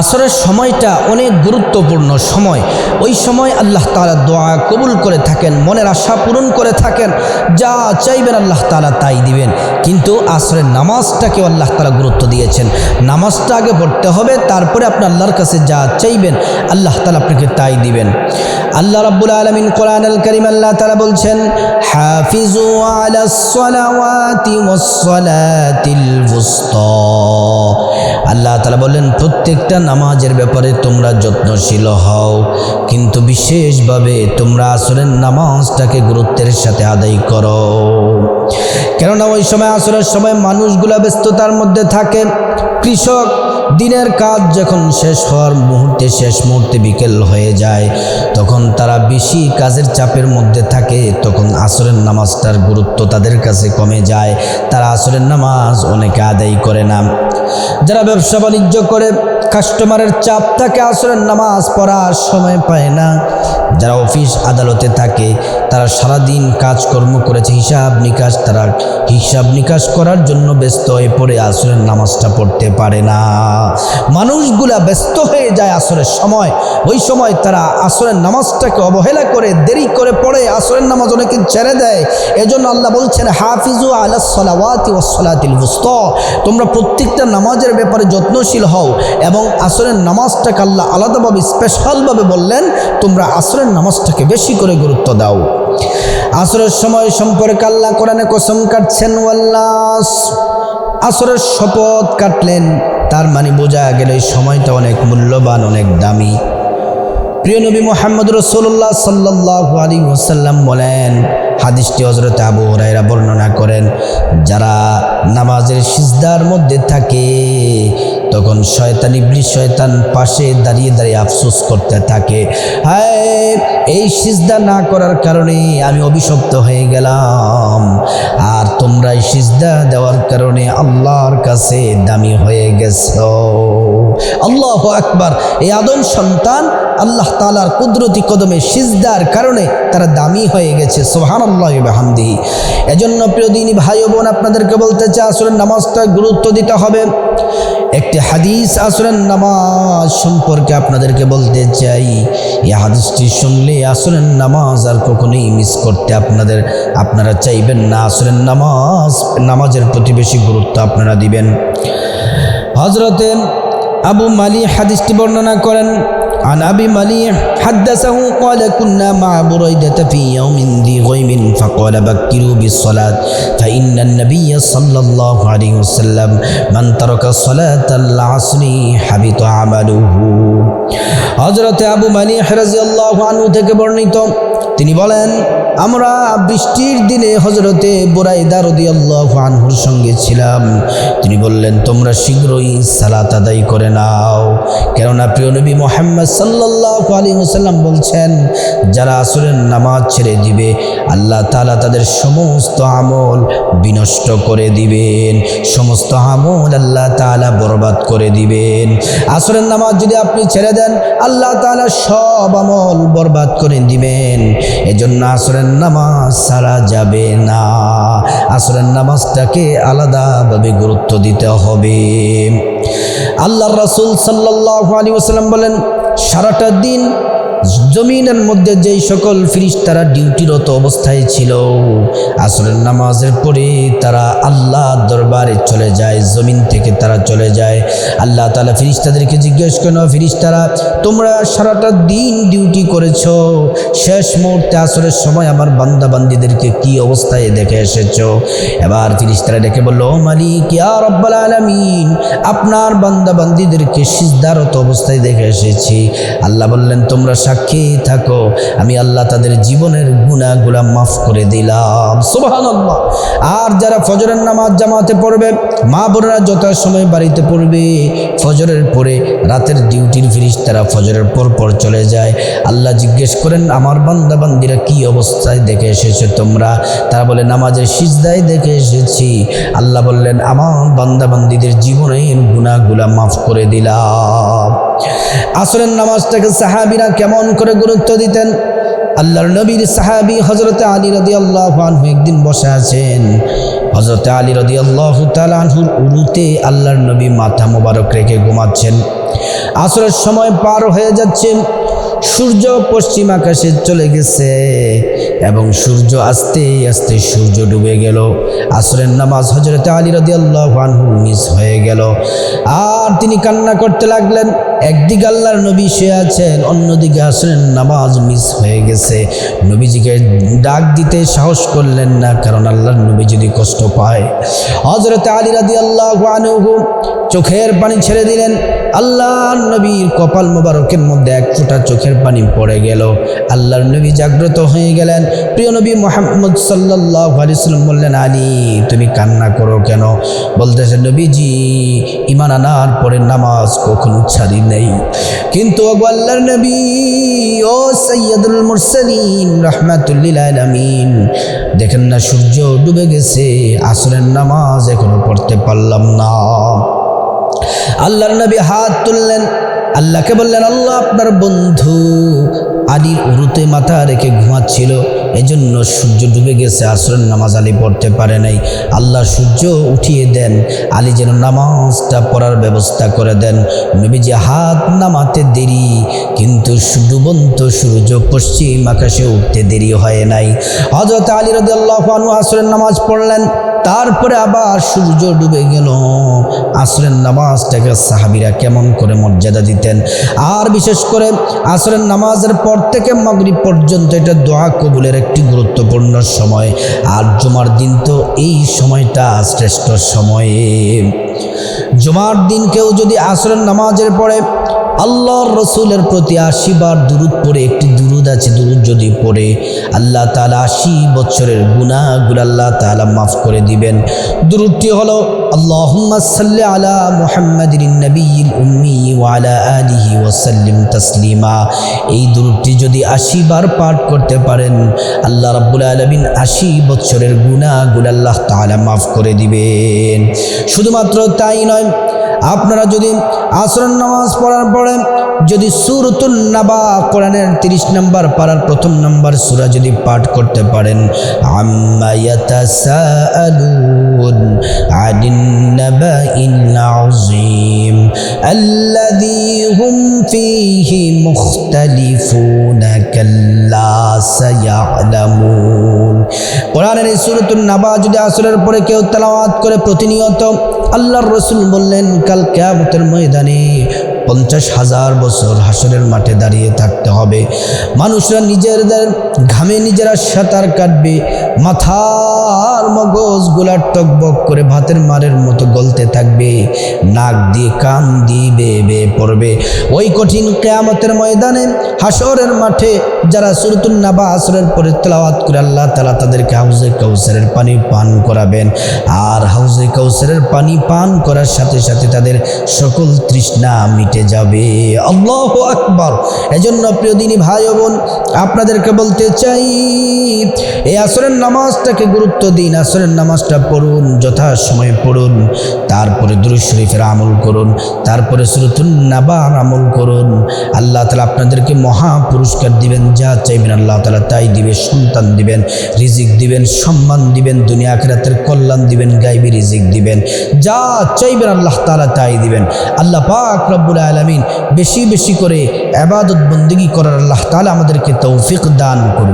আসরের সময়টা অনেক গুরুত্বপূর্ণ সময়। ওই সময় আল্লাহ তালা দোয়া কবুল করে থাকেন, মনের আশা পূরণ করে থাকেন, যা চাইবেন আল্লাহ তালা তাই দিবেন। কিন্তু আসরের নামাজটাকেও আল্লাহ তালা গুরুত্ব দিয়েছেন। নামাজটা আগে পড়তে হবে, তারপরে আপনি আল্লাহর কাছে যা চাইবেন, আল্লাহ তালা আপনাকে তাই দিবেন। আল্লাহ রাব্বুল আলমিন কোরআন আল করিম আল্লাহ তালা বলছেন, হাফিজু আল্লাহ তালা বললেন, প্রত্যেকটা নামাজের ব্যাপারে তোমরা যত্নশীল হও, কিন্তু বিশেষভাবে তোমরা আসরের নামাজটাকে গুরুত্বের সাথে আদায় করো। কেননা ওই সময় আসরের সময় মানুষগুলা ব্যস্ততার মধ্যে থাকে। কৃষক দিনের কাজ যখন শেষ হওয়ার মুহূর্তে শেষ মুহূর্তে বিকেল হয়ে যায়, তখন তারা বেশি কাজের চাপের মধ্যে থাকে, তখন আসরের নামাজটার গুরুত্ব তাদের কাছে কমে যায়। তারা আসরের নামাজ অনেকে আদায় করে না। যারা ব্যবসা বাণিজ্য করে, কাস্টমারের চাপ থাকে, আসরের নামাজ পড়ার সময় পায় না। যারা অফিস আদালতে থাকে, তারা সারাদিন কাজকর্ম করেছে, হিসাব নিকাশ, তারা হিসাব নিকাশ করার জন্য ব্যস্ত হয়ে পড়ে, আসরের নামাজটা পড়তে পারে না। মানুষগুলা ব্যস্ত হয়ে যায় আসরের সময়। ওই সময় তারা আসরের নামাজটাকে অবহেলা করে, দেরি করে পড়ে, আসরের নামাজ অনেকে ছেড়ে দেয়। এজন্য আল্লাহ বলছেন, হাফিজু আলাহ সালাওয়াতি ওসলাতিল বুস্ত তোমরা প্রত্যেকটা নামাজের ব্যাপারে যত্নশীল হও এবং আসরের নামাজটাকে আল্লাহ আলাদাভাবে স্পেশালভাবে বললেন, তোমরা আসরের নামাজটাকে বেশি করে গুরুত্ব দাও। আসরের সময় সম্পর্কে আল্লাহ কোরআনে কসম কাটছেন, ওয়াল্লাস। আসরের শপথ কাটলেন, তার মানে বোঝা গেল এই সময়টা অনেক মূল্যবান, অনেক দামি। প্রিয় নবী মোহাম্মদ রসুল্লাহ সাল্লাহ আলী ওসাল্লাম বলেন, হাদিসটি হজরত আবু হরাইরা বর্ণনা করেন, যারা নামাজের সিজদার মধ্যে থাকে তখন শয়তান ইবলিশ শয়তান পাশে দাঁড়িয়ে দাঁড়িয়ে আফসোস করতে থাকে। হায়, এই সিজদা না করার কারণে আমি অভিশপ্ত হয়ে গেলাম। আর তোমরা এই সিজদা দেওয়ার কারণে আল্লাহর কাছে দামি হয়ে গেছ। আল্লাহ আকবার। এই আদম সন্তান আল্লাহ তালার কুদরতি কদমে সিজদার কারণে তারা দামি হয়ে গেছে। সোহান আল্লাহ হামদি এজন্য প্রিয় দিনী ভাই বোন, আপনাদেরকে বলতে চাই আসলে নামাজটা গুরুত্ব দিতে হবে। একটি হাদিস আসরের নামাজ সম্পর্কে আপনাদেরকে বলতে চাই। এই হাদিসটি শুনলে আসরের নামাজ আর কখনোই মিস করতে আপনাদের, আপনারা চাইবেন না। আসরের নামাজ, নামাজের প্রতি বেশি গুরুত্ব আপনারা দিবেন। হজরতে আবু মালি হাদিসটি বর্ণনা করেন عن أبي مليح حدثه قال كنا مع بريدة في يوم ذي غيم فقال بكروا بالصلاة فإن النبي صلى الله عليه وسلم من ترك صلاة العصر حبط عمله হজরতে আবু মালিহ রাজিয়াল্লাহ আনহু থেকে বর্ণিত তিনি বলেন আমরা বৃষ্টির দিনে হজরতে বোরাইদা রদিয়াল্লাহ আনহুর সঙ্গে ছিলাম। তিনি বললেন, তোমরা শীঘ্রই সালাত আদায় করে নাও। কেননা প্রিয় নবী মোহাম্মদ সাল্লাহ আলী হোসাল্লাম বলছেন, যারা আসরের নামাজ ছেড়ে দিবে, আল্লাহ তালা তাদের সমস্ত আমল বিনষ্ট করে দিবেন। সমস্ত আমল আল্লাহ তালা বরবাদ করে দিবেন। আসরের নামাজ যদি আপনি ছেড়ে দেন, আল্লাহ তালা সব আমল বরবাদ করে দিবেন। এজন্য আসরের নামাজ সারা যাবে না। আসরের নামাজটাকে আলাদাভাবে গুরুত্ব দিতে হবে। আল্লাহ রাসুল সাল্লাহ আলী ওসাল্লাম বলেন, সারাটা দিন জমিনের মধ্যে যেই সকল ফিরিস্তারা ডিউটিরত অবস্থায় ছিল, আসরের নামাজের পরে তারা আল্লাহ দরবারে চলে যায়, জমিন থেকে তারা চলে যায়। আল্লাহ তালা ফিরিস্তাদেরকে জিজ্ঞেস করেন ফিরিস্তারা, তোমরা সারাটা দিন ডিউটি করেছ? শেষ মুহূর্তে আসরের সময় আমার বান্দা বান্দিদেরকে কি অবস্থায় দেখে এসেছ? এবার ফিরিস্তারা ডেকে বলল মালিক, ইয়া রব্বাল আলামিন, আপনার বান্দা বান্দিদেরকে সিজদারত অবস্থায় দেখে এসেছি। আল্লাহ বললেন, তোমরা সাক্ষী থাকো। আমি আল্লাহ তাদের জীবনের গুণাগুলা মাফ করে দিলাম। সুবাহান আর যারা ফজরের নামাজ জামাতে পড়বে, মা বোনেরা যথার সময় বাড়িতে পড়বে, ফজরের পরে রাতের ডিউটির ফিরিস তারা ফজরের পর পর চলে যায়। আল্লাহ জিজ্ঞেস করেন, আমার বান্দা বান্দিরা কি অবস্থায় দেখে এসেছে তোমরা? তারা বলে, নামাজের সিজদায় দেখে এসেছি। আল্লাহ বললেন, আমার বান্দা বান্দিদের জীবনের গুণাগুলা মাফ করে দিলাম। আসরের নামাজটাকে সাহাবিরা কেমন করে গুরুত্ব দিতেন? আল্লাহর নবীর সাহাবি হজরতে আলী রদি আল্লাহ একদিন বসে আছেন। হজরতে আলী রদি আল্লাহ তালাহুর উরুতে আল্লাহর নবী মাথা মোবারক রেখে ঘুমাচ্ছেন। আসরের সময় পার হয়ে যাচ্ছে সূর্য পশ্চিম আকাশে চলে গেছে এবং সূর্য আস্তে আস্তে সূর্য ডুবে গেল। আসরের নামাজ হজরত আলী রদি আল্লাহ মিস হয়ে গেল। আর তিনি কান্না করতে লাগলেন, একদিকে আল্লাহর নবী সে আছেন, অন্যদিকে আসরের নামাজ মিস হয়ে গেছে। নবীজিকে ডাক দিতে সাহস করলেন না, কারণ আল্লাহর নবী যদি কষ্ট পায়। হজরত আলী রাদি আল্লাহ চোখের পানি ছেড়ে দিলেন আল্লাহ নবীর কপাল মোবারকের মধ্যে এক ফোঁটা চোখের পানি পড়ে গেল। আল্লাহর নবী জাগ্রত হয়ে গেলেন। প্রিয় নবী মোহাম্মদ সাল্লাহ আলিয়াল্লাম বললেন, আলী, তুমি কান্না করো কেন? বলতেছে নবীজি ইমান আনার পরে নামাজ কখনো ছাড়ি নেই। কিন্তু আল্লাহর নবী, ও সৈয়দুল মুরসালিন রহমাতুল্লিল দেখেন না সূর্য ডুবে গেছে, আসরের নামাজ এখনও পড়তে পারলাম না। আল্লাহর নবী হাত তুললেন। আল্লাহকে বললেন আল্লাহ আপনার বন্ধু আলীর উরুতে মাথা রেখে ঘুমাচ্ছিল। এজন্য সূর্য ডুবে গেছে, আসরের নামাজ আলী পড়তে পারে নাই। আল্লাহ সূর্য উঠিয়ে দেন, আলী যেন নামাজটা পড়ার ব্যবস্থা করে দেন। নবীজি হাত নামাতে দেরি, কিন্তু ডুবন্ত সূর্য পশ্চিম আকাশে উঠতে দেরি হয় নাই। হজরত আলী আল্লাহ আসরের নামাজ পড়লেন, তারপরে আবার সূর্য ডুবে গেল। আসরের নামাজটাকে সাহাবিরা কেমন করে মর্যাদা দিতেন? আর বিশেষ করে আসরের নামাজের পর থেকে মাগরিব পর্যন্ত এটা দোয়া কবুলের একটি গুরুত্বপূর্ণ সময়। আর জুমার দিন তো এই সময়টা শ্রেষ্ঠ সময়ে। জুমার দিন কেউ যদি আসরের নামাজের পরে আল্লাহর রসুলের প্রতি আশিবার দূরত পড়ে একটি আছে দুরুদ যদি পড়ে, আল্লাহ তালা আশি বছরের গুণাগুলো আল্লাহ তালা মাফ করে দিবেন। দুরুদটি হলো আলা ওয়ালা আলিহি এই দুরুদটি যদি আশিবার পাঠ করতে পারেন, আল্লাহ রাব্বুল আলমিন আশি বছরের গুণাগুলো আল্লাহ তালা মাফ করে দিবেন। শুধুমাত্র তাই নয় আপনারা যদি আসরের নামাজ পড়ার পরে যদি সুরতুন নাবা কোরআনের তিরিশ নম্বর পাড়ার প্রথম নম্বর সুরা যদি পাঠ করতে পারেন নাবাইল আযীম, আল্লাযী কোরআনের এই সুরতুন নাবা যদি আসরের পরে কেউ তেলাওয়াত করে প্রতিনিয়ত, আল্লাহর রসুল বললেন, কাল কেয়ামতের ময়দানে পঞ্চাশ হাজার বছর হাসরের মাঠে দাঁড়িয়ে থাকতে হবে। মানুষরা নিজেদের ঘামে নিজেরা সাঁতার কাটবে, মাথার মগজ গোলার টকবক করে ভাতের মারের মতো গলতে থাকবে, নাক দিয়ে কান দিয়ে বেয়ে বেয়ে পড়বে। ওই কঠিন কেয়ামতের ময়দানে হাসরের মাঠে যারা সুরতুল নাবা আসরের পরে তেলাওয়াত করে আল্লাহ তালা তাদেরকে হাউজে কৌসারের পানি পান করাবেন। আর হাউজে কৌসারের পানি পান করার সাথে সাথে তাদের সকল তৃষ্ণা মিটে যাবে। আল্লাহ আকবর। এজন্য প্রিয় দিনী ভাই বোন, আপনাদেরকে বলতে চাই, এই আসরের নামাজটাকে গুরুত্ব দিন, আসরের নামাজটা পড়ুন যথা সময়ে পড়ুন, তারপরে দুরুদ শরীফের আমল করুন, তারপরে সুরতুন নাবার আমল করুন। আল্লাহ তালা আপনাদেরকে মহা পুরস্কার দিবেন, যা চাইবেন আল্লাহ তালা তাই দিবে, সন্তান দিবেন রিজিক দিবেন, সম্মান দিবেন, দুনিয়া আখেরাতের কল্যাণ দিবেন, গাইবি রিজিক দিবেন। যা চাইবেন আল্লাহ তালা তাই দিবেন। আল্লাহ পাক রব্বুল আলমিন বেশি বেশি করে আবাদত বন্দিগি করার আল্লাহ তালা আমাদেরকে তৌফিক দান করুন।